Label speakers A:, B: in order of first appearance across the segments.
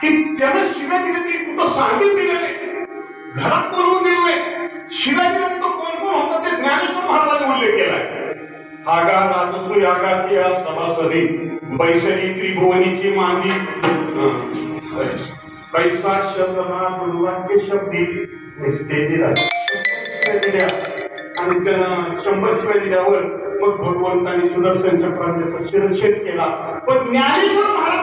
A: की त्यानं शिव्या दिल्या कुठं दिलं नाही घरात बोलवून दिलं नाही शिव्या दिल्या तिथं कोण कोण ते ज्ञानेश्वर महाराजांनी उल्लेख केला आगा राजसू आगा किया सभासदी. बैसरी त्रिभुवनीची मांदी पैसा शब्द हा दुर्वाक्य शब्दी. निस्ते दिला दिल्या आणि त्यानं शंभर शिवाय दिल्यावर मग भगवंतांनी सुदर्शन चक्राचा शिरच्छेद केला. पण ज्ञानेश्वर महाराज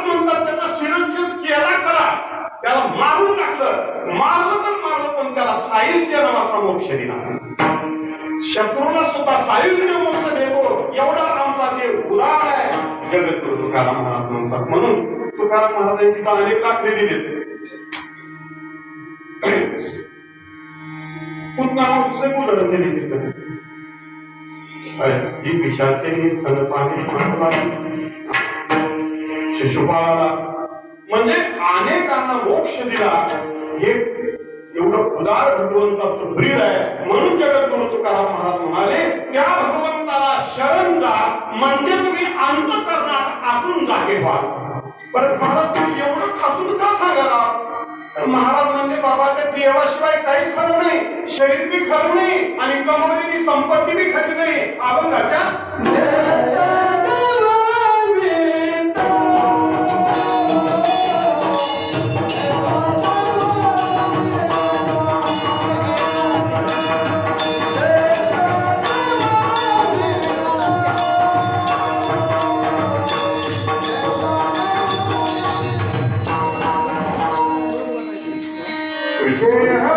A: त्याला मारून टाकलं. मारलं तर मारलं पण त्याला साहित्य नावाचा मोक्ष दिला. शत्रूला सुद्धा सायुज्य मोक्ष देतो. एवढा आमचा देव उदार आहे. जगद्गुरु तुकाराम महाराज म्हणतात. म्हणून तुकाराम महाराजांनी तिथं अनेक दाखले दिले. पुतनामाचं उदाहरण दिले तिथं. स्तनपाने शिशुपाळाला. म्हणजे अनेकांना मोक्ष दिला. हे एवढं उदार भगवंताचं ब्रीद आहे. म्हणून जगद्गुरु तुकाराम महाराज म्हणाले त्या भगवंताला शरण जा म्हणजे तुम्ही अंतकरणात आतून जागे व्हाल. परत महाराज तुम्ही एवढं खासून का सांगाला तर महाराज म्हणजे बाबा त्या देवाशिवाय काहीच खरं नाही. शरीर बी खरं नाही आणि कमवलेली संपत्ती बी खरी नाही. अभंगाच्या
B: Yeah.